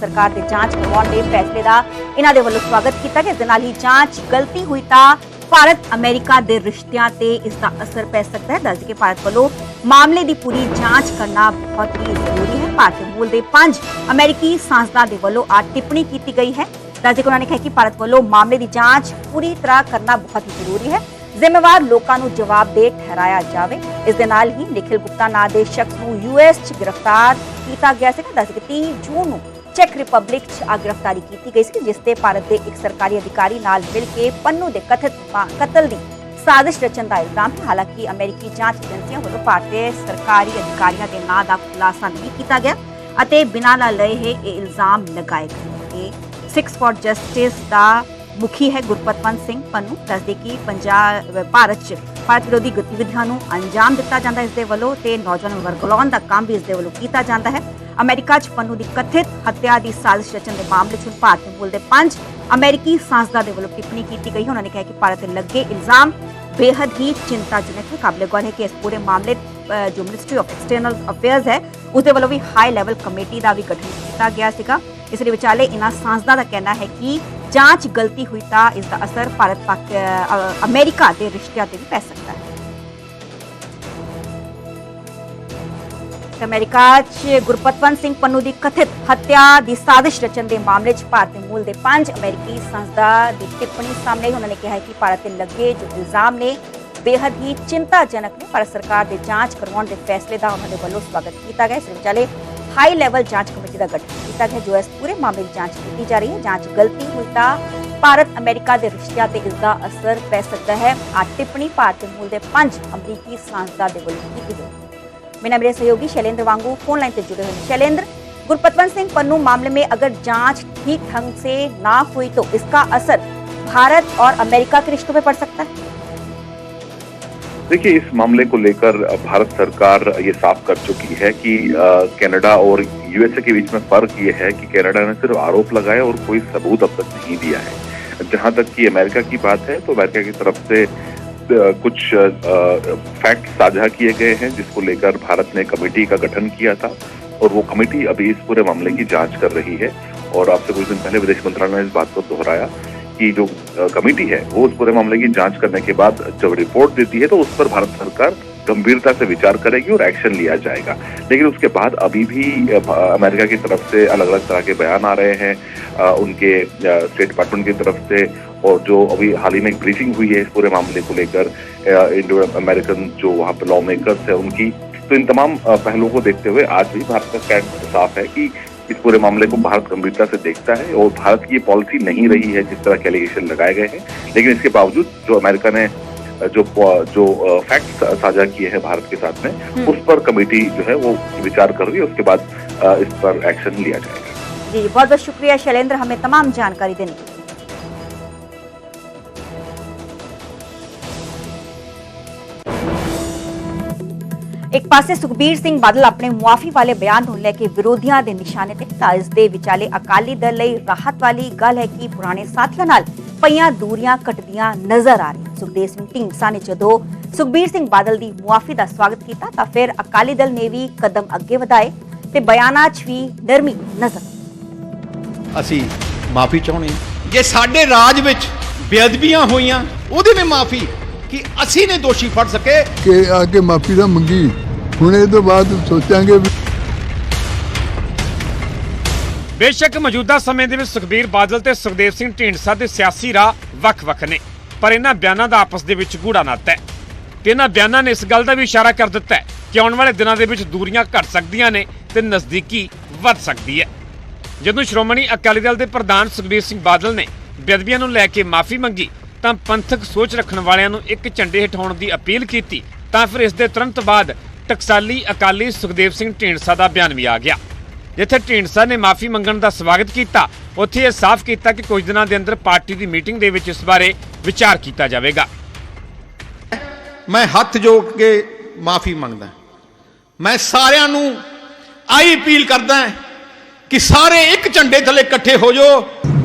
ਸਰਕਾਰ ਦੇ ਜਾਂਚ ਕਰਵਾਉਣ ਦੇ ਫੈਸਲੇ ਦਾ ਇਹਨਾਂ ਦੇ ਵੱਲੋਂ ਸਵਾਗਤ ਕੀਤਾ ਗਿਆ। ਇਸ ਹੀ ਜਾਂਚ ਗਲਤੀ ਹੋਈ ਤਾਂ ਭਾਰਤ ਅਮਰੀਕਾ ਦੇ ਰਿਸ਼ਤਿਆਂ ਤੇ ਇਸ ਦਾ ਅਸਰ ਪੈ ਸਕਦਾ ਹੈ। ਦੱਸਦੇ ਕਿ ਭਾਰਤ ਵੱਲੋਂ ਮਾਮਲੇ ਦੀ ਪੂਰੀ ਜਾਂਚ ਕਰਨਾ ਬਹੁਤ ਹੀ ਜ਼ਰੂਰੀ ਹੈ। ਭਾਰਤੀ ਮੂਲ ਦੇ ਪੰਜ ਅਮਰੀਕੀ ਸਾਂਸਦਾਂ ਦੇ ਵੱਲੋਂ ਆ ਟਿੱਪਣੀ ਕੀਤੀ ਗਈ ਹੈ। ਦੱਸਦੇ ਕਿ ਉਹਨਾਂ ਨੇ ਕਿਹਾ ਕਿ ਭਾਰਤ ਵੱਲੋਂ ਮਾਮਲੇ ਦੀ ਜਾਂਚ ਪੂਰੀ ਤਰ੍ਹਾਂ ਕਰਨਾ ਬਹੁਤ ਹੀ ਜ਼ਰੂਰੀ ਹੈ। ਜ਼ਿੰਮੇਵਾਰ ਲੋਕਾਂ ਨੂੰ ਜਵਾਬਦੇਹ ਠਹਿਰਾਇਆ ਜਾਵੇ। ਇਸ ਦੇ ਨਾਲ ਹੀ ਨਿਖਿਲ ਗੁਪਤਾ ਨਾਂ ਦੇ ਸ਼ਖਸ ਨੂੰ ਯੂਐਸ 'ਚ ਗ੍ਰਿਫਤਾਰ ਕੀਤਾ ਗਿਆ ਸੀ ਦੱਸ ਕਿ 30 ਜੂਨ ਨੂੰ ਚੈਕ ਰਿਪਬਲਿਕ 'ਚ ਗ੍ਰਿਫਤਾਰੀ ਕੀਤੀ ਗਈ ਸੀ, ਜਿਸ ਤੇ ਭਾਰਤ ਦੇ ਇੱਕ ਸਰਕਾਰੀ ਅਧਿਕਾਰੀ ਨਾਲ ਮਿਲ ਕੇ ਪੰਨੂ ਦੇ ਕਥਿਤ ਕਤਲ ਦੀ ਸਾਜ਼ਿਸ਼ ਰਚਣ ਦਾ ਇਲਜ਼ਾਮ ਹੈ। ਹਾਲਾਂਕਿ ਅਮਰੀਕੀ ਜਾਂਚ ਏਜੰਸੀਆਂ ਵੱਲੋਂ ਭਾਰਤੀ ਸਰਕਾਰੀ ਅਧਿਕਾਰੀਆਂ ਦੇ ਨਾਂ ਦਾ ਖੁਲਾਸਾ ਨਹੀਂ ਕੀਤਾ ਗਿਆ ਅਤੇ ਬਿਨਾਂ ਨਾ ਲਏ ਇਹ ਇਲਜ਼ਾਮ ਲਗਾਏ ਗਏ ਇਹ ਸਿਕਸ ਫॉर ਜਸਟਿਸ ਦਾ ਮੁਖੀ ਹੈ ਗੁਰਪਤਵੰਤ ਸਿੰਘ ਪੰਨੂ। ਦੱਸਦੇ ਕਿ ਪੰਜਾਬ, ਭਾਰਤ 'ਚ ਭਾਰਤ ਵਿਰੋਧੀ ਗਤੀਵਿਧੀਆਂ ਨੂੰ ਅੰਜਾਮ ਦਿੱਤਾ ਜਾਂਦਾ ਹੈ। ਇਸ ਦੇ ਵੱਲੋਂ ਤੇ ਨੌਜਵਾਨ ਨੂੰ ਵਰਗਲਾਉਣ ਦਾ ਕੰਮ ਵੀ ਇਸ ਦੇ ਵੱਲੋਂ ਕੀਤਾ ਜਾਂਦਾ ਹੈ। ਅਮਰੀਕਾ 'ਚ ਪੰਨੂ ਦੀ ਕਥਿਤ ਹੱਤਿਆ ਦੀ ਸਾਜ਼ਿਸ਼ ਰਚਣ ਦੇ ਮਾਮਲੇ 'ਚ ਭਾਰਤ ਭਾਰਤੀ ਮੂਲ ਪੰਜ ਅਮਰੀਕੀ ਸਾਂਸਦਾਂ ਦੇ ਵੱਲੋਂ ਟਿੱਪਣੀ ਕੀਤੀ ਗਈ। ਹੈ ਉਹਨਾਂ ਨੇ ਕਿਹਾ ਕਿ ਭਾਰਤ ਤੇ ਲੱਗੇ ਇਲਜ਼ਾਮ ਬੇहद ਹੀ ਚਿੰਤਾਜਨਕ ਹੈ। ਕਾਬਲੇ ਗੌਰ ਹੈ ਕਿ ਇਸ ਪੂਰੇ ਮਾਮਲੇ ਜੋ ਮਿਨਿਸਟਰੀ ਆਫ ਐਕਸਟਰਨਲ ਅਫੇਅਰਸ ਹੈ ਉਸ ਵੱਲੋਂ ਵੀ ਹਾਈ ਲੈਵਲ ਕਮੇਟੀ ਦਾ ਵੀ ਗਠਨ ਕੀਤਾ ਗਿਆ ਸੀਗਾ। ਇਸ ਦੇ ਵਿਚਾਲੇ ਇਹਨਾਂ ਸਾਂਸਦਾਂ ਦਾ ਕਹਿਣਾ ਹੈ ਕਿ ਜਾਂਚ ਗਲਤੀ ਹੋਈ ਤਾਂ ਇਸ ਦਾ ਅਸਰ ਭਾਰਤ ਪਾਕ ਅ, ਅਮਰੀਕਾ ਦੇ ਰਿਸ਼ਤਿਆਂ ਤੇ ਵੀ ਪੈ ਸਕਦਾ ਹੈ। ਤੇ ਅਮਰੀਕਾ 'ਚ ਗੁਰਪਤਵੰਤ ਸਿੰਘ ਪੰਨੂ ਦੀ ਕਥਿਤ ਹੱਤਿਆ ਦੀ ਸਾਜ਼ਿਸ਼ ਰਚਣ ਦੇ ਮਾਮਲੇ 'ਚ ਭਾਰਤੀ ਮੂਲ ਦੇ ਪੰਜ ਅਮਰੀਕੀ ਸੰਸਦਾ ਦੀ ਟਿੱਪਣੀ ਸਾਹਮਣੇ ਆਈ ਉਹਨਾਂ ਨੇ ਕਿਹਾ ਕਿ ਭਾਰਤ ਤੇ ਲੱਗੇ ਜੋ ਇਲਜ਼ਾਮ ਨੇ ਬੇहद ਹੀ ਚਿੰਤਾਜਨਕ ਨੇ। ਪਰ ਸਰਕਾਰ ਦੇ ਜਾਂਚ ਕਰਵਾਉਣ ਦੇ ਫੈਸਲੇ ਦਾ ਉਹਨਾਂ ਦੇ ਵੱਲੋਂ ਸਵਾਗਤ ਕੀਤਾ ਗਿਆ। ਇਸ ਵਿਚਾਲੇ ਹਾਈ ਲੈਵਲ ਜਾਂਚ ਕਮੇਟੀ ਦਾ ਗਠਨ ਕੀਤਾ ਗਿਆ, ਜੋ ਇਸ ਪੂਰੇ ਮਾਮਲੇ ਦੀ ਜਾਂਚ ਕੀਤੀ ਜਾ ਰਹੀ ਹੈ। ਜਾਂਚ ਗਲਤੀ ਹੋਈ ਤਾਂ ਭਾਰਤ ਅਮਰੀਕਾ ਦੇ ਰਿਸ਼ਤਿਆਂ ਤੇ ਇਸ ਦਾ ਅਸਰ ਪੈ ਸਕਦਾ ਹੈ। ਆ ਟਿੱਪਣੀ ਭਾਰਤੀ ਮੂਲ ਦੇ ਪੰਜ ਅਮਰੀਕੀ ਸੰਸਦਾ ਦੇ ਵੱਲੋਂ ਕੀਤੀ ਗਈ। मेरा मेरे सहयोगी शैलेंद्र वांगू फ़ोन लाइन से जुड़े हुए शैलेंद्र, गुरपतवंत सिंह पन्नू मामले में अगर जाँच ठीक ढंग से ना हुई तो इसका असर भारत और अमेरिका के रिश्तों पे पड़ सकता है? देखिए, इस मामले को लेकर भारत सरकार ये साफ़ कर चुकी है कि कनाडा और यूएसए के बीच में फ़र्क ये है कि कनाडा ने सिर्फ़ आरोप लगाया और कोई सबूत अब तक नहीं दिया है। जहाँ तक कि अमेरिका की बात है तो अमेरिका की तरफ़ से कुछ फैक्ट साझा किए गए हैं जिसको लेकर भारत ने कमेटी का गठन किया था और वो कमेटी अभी इस पूरे मामले की जाँच कर रही है। और आपसे कुछ दिन पहले विदेश मंत्रालय ने इस बात को दोहराया कि जो कमेटी है, वो उस पूरे मामले की जाँच करने के बाद जब रिपोर्ट देती है तो उस पर भारत सरकार गंभीरता से विचार करेगी और एक्शन लिया जाएगा। लेकिन उसके बाद अभी भी अमेरिका की तरफ़ से अलग अलग तरह के बयान आ रहे हैं। उनके स्टेट डिपार्टमेंट की तरफ़ से और जो अभी हाल ही में एक ब्रीफिंग हुई है इस पूरे मामले को लेकर इंडो अमेरिकन जो वहाँ पे लॉ मेकर्स है उनकी। तो इन तमाम पहलुओं को देखते हुए आज भी भारत का स्टैंड साफ़ है कि इस पूरे मामले को भारत गंभीरता से देखता है और भारत की ये पॉलिसी नहीं रही है जिस तरह के एलिगेशन लगाए गए हैं। लेकिन इसके बावजूद जो अमेरिका ने जो जो फैक्ट साझा किए हैं भारत के साथ में उस पर कमेटी जो है वो विचार कर रही है उसके बाद इस पर एक्शन लिया जाएगा। जी जी बहुत बहुत शुक्रिया शैलेंद्र हमें तमाम जानकारी देने के लिए। ਪਾਸੇ ਸੁਖਬੀਰ ਸਿੰਘ ਬਾਦਲ ਆਪਣੇ ਮੁਆਫੀ ਵਾਲੇ ਬਿਆਨ ਨੂੰ ਲੈ ਕੇ ਵਿਰੋਧੀਆਂ ਦੇ ਨਿਸ਼ਾਨੇ ਤੇ ਤਾਂ ਇਸ ਦੇ ਵਿਚਾਲੇ ਅਕਾਲੀ ਦਲ ਲਈ ਰਾਹਤ ਵਾਲੀ ਗੱਲ ਹੈ ਕਿ ਪੁਰਾਣੇ ਸਾਥੀਆਂ ਨਾਲ ਪਈਆਂ ਦੂਰੀਆਂ ਘਟਦੀਆਂ ਨਜ਼ਰ ਆ ਰਹੀਆਂ। ਸੁਖਦੇਵ ਸਿੰਘ ਢੀਂਡਸਾ ਨੇ ਜਦੋਂ ਸੁਖਬੀਰ ਸਿੰਘ ਬਾਦਲ ਦੀ ਮੁਆਫੀ ਦਾ ਸਵਾਗਤ ਕੀਤਾ ਤਾਂ ਫਿਰ ਅਕਾਲੀ ਦਲ ਨੇ ਵੀ ਕਦਮ ਅੱਗੇ ਵਧਾਏ ਤੇ ਬਿਆਨਾਂ 'ਚ ਵੀ ਨਰਮੀ ਨਜ਼ਰ। ਅਸੀਂ ਮਾਫੀ ਚਾਹੁੰਦੇ ਹਾਂ। ਜੇ ਸਾਡੇ ਰਾਜ ਵਿੱਚ ਬੇਅਦਬੀਆਂ ਹੋਈਆਂ ਉਹਦੀ ਵੀ ਮਾਫੀ ਕਿ ਅਸੀਂ ਨੇ ਦੋਸ਼ੀ ਫੜ ਸਕੇ। ਕਿ ਕੇ ਮਾਫੀ ਦਾ ਮੰਗੀ। ਹੁਣ ਇਹ ਤੋਂ ਬਾਅਦ ਸੋਚਾਂਗੇ ਬੇਸ਼ੱਕ ਮੌਜੂਦਾ ਸਮੇਂ ਦੇ ਵਿੱਚ ਸੁਖਬੀਰ ਬਾਦਲ ਤੇ ਸੁਖਦੇਵ ਸਿੰਘ ਢੀਂਡਸਾ ਦੇ ਸਿਆਸੀ ਰਾਹ ਵੱਖ-ਵੱਖ ਨੇ, ਪਰ ਇਹਨਾਂ ਬਿਆਨਾਂ ਦਾ ਆਪਸ ਦੇ ਵਿੱਚ ਗੂੜਾ ਨਾਤਾ ਹੈ। ਤੇ ਇਹਨਾਂ ਬਿਆਨਾਂ ਨੇ ਇਸ ਗੱਲ ਦਾ ਵੀ ਇਸ਼ਾਰਾ ਕਰ ਦਿੱਤਾ ਹੈ ਕਿ ਆਉਣ ਵਾਲੇ ਦਿਨਾਂ ਦੇ ਵਿੱਚ ਦੂਰੀਆਂ ਘਟ ਸਕਦੀਆਂ ਨੇ ਤੇ ਨਜ਼ਦੀਕੀ ਵੱਧ ਸਕਦੀ ਹੈ। ਜਦੋਂ ਸ਼੍ਰੋਮਣੀ ਅਕਾਲੀ ਦਲ ਦੇ ਪ੍ਰਧਾਨ ਸੁਖਬੀਰ ਸਿੰਘ ਬਾਦਲ ਨੇ ਬੇਅਦਬੀਆਂ ਨੂੰ ਲੈ ਕੇ ਮਾਫੀ ਮੰਗੀ, ਤਾਂ ਪੰਥਕ ਸੋਚ ਰੱਖਣ ਵਾਲਿਆਂ ਨੂੰ ਇੱਕ ਝੰਡੇ ਹਟਾਉਣ ਦੀ ਅਪੀਲ ਕੀਤੀ, ਤਾਂ ਫਿਰ ਇਸ ਦੇ ਤੁਰੰਤ ਬਾਅਦ ਟਕਸਾਲੀ ਅਕਾਲੀ ਸੁਖਦੇਵ ਸਿੰਘ ਢੀਂਡਸਾ ਦਾ ਬਿਆਨ ਵੀ ਆ ਗਿਆ। ਜਿੱਥੇ ਢੀਂਡਸਾ ਨੇ ਮਾਫੀ ਮੰਗਣ ਦਾ ਸਵਾਗਤ ਕੀਤਾ ਉੱਥੇ ਇਹ ਸਾਫ਼ ਕੀਤਾ ਕਿ ਕੁਝ ਦਿਨਾਂ ਦੇ ਅੰਦਰ ਪਾਰਟੀ ਦੀ ਮੀਟਿੰਗ ਦੇ ਵਿੱਚ ਇਸ ਬਾਰੇ ਵਿਚਾਰ ਕੀਤਾ ਜਾਵੇਗਾ। ਮੈਂ ਹੱਥ ਜੋੜ ਕੇ ਮਾਫੀ ਮੰਗਦਾ ਮੈਂ ਸਾਰਿਆਂ ਨੂੰ ਆਈ ਅਪੀਲ ਕਰਦਾ ਕਿ ਸਾਰੇ ਇੱਕ ਝੰਡੇ ਥੱਲੇ ਇਕੱਠੇ ਹੋ ਜਾਓ।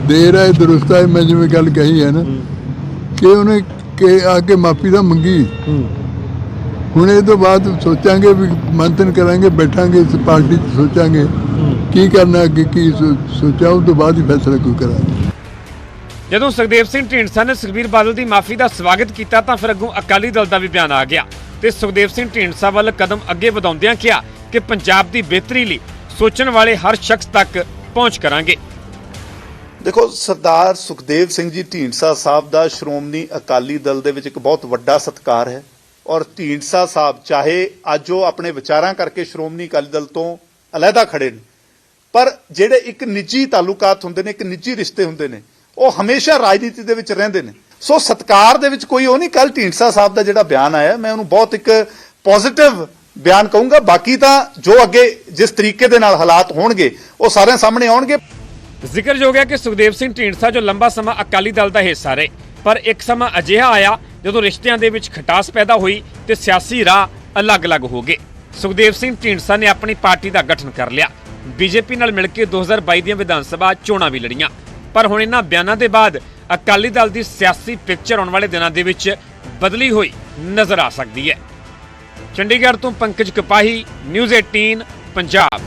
ਦੇਰ ਹੈ ਦਰੁਸਤ ਹੈ ਮੈਂ ਜਿਵੇਂ ਗੱਲ ਕਹੀ ਹੈ ਨਾ ਕਿ ਉਹਨੇ ਕਿ ਆ ਕੇ ਮਾਫੀ ਦਾ ਮੰਗੀ। ਹੁਣ ਇਹ ਤੋਂ ਬਾਅਦ ਸੋਚਾਂਗੇ ਵੀ ਮੰਥਨ ਕਰਾਂਗੇ ਬੈਠਾਂਗੇ ਇਸ ਪਾਰਟੀ 'ਚ ਸੋਚਾਂਗੇ ਕੀ ਕਰਨਾ ਅੱਗੇ ਕੀ ਸੋ- ਸੋਚਿਆ ਉਸ ਤੋਂ ਬਾਅਦ ਹੀ ਫੈਸਲਾ ਕੋਈ ਕਰਾਂਗੇ। ਜਦੋਂ ਸੁਖਦੇਵ ਸਿੰਘ ਢੀਂਡਸਾ ਨੇ ਸੁਖਬੀਰ ਬਾਦਲ ਦੀ ਮਾਫੀ ਦਾ ਸਵਾਗਤ ਕੀਤਾ ਤਾਂ ਫਿਰ ਅੱਗੋਂ ਅਕਾਲੀ ਦਲ ਦਾ ਵੀ ਬਿਆਨ ਆ ਗਿਆ ਤੇ ਸੁਖਦੇਵ ਸਿੰਘ ਢੀਂਡਸਾ ਵੱਲ ਕਦਮ ਅੱਗੇ ਵਧਾਉਂਦਿਆਂ ਕਿਹਾ ਕਿ ਪੰਜਾਬ ਦੀ ਬਿਹਤਰੀ ਲਈ ਸੋਚਣ ਵਾਲੇ ਹਰ ਸ਼ਖਸ ਤੱਕ ਪਹੁੰਚ ਕਰਾਂਗੇ। ਦੇਖੋ ਸਰਦਾਰ ਸੁਖਦੇਵ ਸਿੰਘ ਜੀ ਢੀਂਡਸਾ ਸਾਹਿਬ ਦਾ ਸ਼੍ਰੋਮਣੀ ਅਕਾਲੀ ਦਲ ਦੇ ਵਿੱਚ ਇੱਕ ਬਹੁਤ ਵੱਡਾ ਸਤਿਕਾਰ ਹੈ। ਔਰ ਢੀਂਡਸਾ ਸਾਹਿਬ, ਚਾਹੇ ਅੱਜ ਉਹ ਆਪਣੇ ਵਿਚਾਰਾਂ ਕਰਕੇ ਸ਼੍ਰੋਮਣੀ ਅਕਾਲੀ ਦਲ ਤੋਂ ਅਲੱਗਾ ਖੜੇ ਨੇ, ਪਰ ਜਿਹੜੇ ਇੱਕ ਨਿੱਜੀ ਤਾਲੁਕਾਤ ਹੁੰਦੇ ਨੇ, ਇੱਕ ਨਿੱਜੀ ਰਿਸ਼ਤੇ ਹੁੰਦੇ ਨੇ, ਉਹ ਹਮੇਸ਼ਾ ਰਾਜਨੀਤੀ ਦੇ ਵਿੱਚ ਰਹਿੰਦੇ ਨੇ। ਸੋ ਸਤਕਾਰ ਦੇ ਵਿੱਚ ਕੋਈ ਉਹ ਨਹੀਂ ਕੱਲ ਢੀਂਡਸਾ ਸਾਹਿਬ ਦਾ ਜਿਹੜਾ ਬਿਆਨ ਆਇਆ, ਮੈਂ ਉਹਨੂੰ ਬਹੁਤ ਇੱਕ ਪੋਜ਼ਿਟਿਵ ਬਿਆਨ ਕਹੂੰਗਾ। ਬਾਕੀ ਤਾਂ ਜੋ ਅੱਗੇ ਜਿਸ ਤਰੀਕੇ ਦੇ ਨਾਲ ਹਾਲਾਤ ਹੋਣਗੇ, ਉਹ ਸਾਰਿਆਂ ਸਾਹਮਣੇ ਆਉਣਗੇ। ਜ਼ਿਕਰਯੋਗ ਹੈ ਕਿ ਸੁਖਦੇਵ ਸਿੰਘ ਢੀਂਡਸਾ ਜੋ ਲੰਬਾ ਸਮਾਂ ਅਕਾਲੀ ਦਲ ਦਾ ਹਿੱਸਾ ਰਹੇ ਪਰ ਇੱਕ ਸਮਾਂ ਅਜਿਹਾ ਆਇਆ ਜਦੋਂ ਰਿਸ਼ਤਿਆਂ ਦੇ ਵਿੱਚ ਖਟਾਸ ਪੈਦਾ ਹੋਈ ਤੇ ਸਿਆਸੀ ਰਾਹ ਅਲੱਗ-ਅਲੱਗ ਹੋ ਗਏ। ਸੁਖਦੇਵ ਸਿੰਘ ਢੀਂਡਸਾ ਨੇ ਆਪਣੀ ਪਾਰਟੀ ਦਾ ਗਠਨ ਕਰ ਲਿਆ। ਬੀਜੇਪੀ ਨਾਲ ਮਿਲ ਕੇ 2022 ਦੀਆਂ ਵਿਧਾਨ ਸਭਾ ਚੋਣਾਂ ਵੀ ਲੜੀਆਂ। ਪਰ ਹੁਣ ਇਹਨਾਂ ਬਿਆਨਾਂ ਦੇ ਬਾਅਦ ਅਕਾਲੀ ਦਲ ਦੀ ਸਿਆਸੀ ਪਿਕਚਰ ਆਉਣ ਵਾਲੇ ਦਿਨਾਂ ਦੇ ਵਿੱਚ ਬਦਲੀ ਹੋਈ ਨਜ਼ਰ ਆ ਸਕਦੀ ਹੈ। ਚੰਡੀਗੜ੍ਹ ਤੋਂ ਪੰਕਜ ਕਪਾਹੀ, ਨਿਊਜ਼ 18 ਪੰਜਾਬ।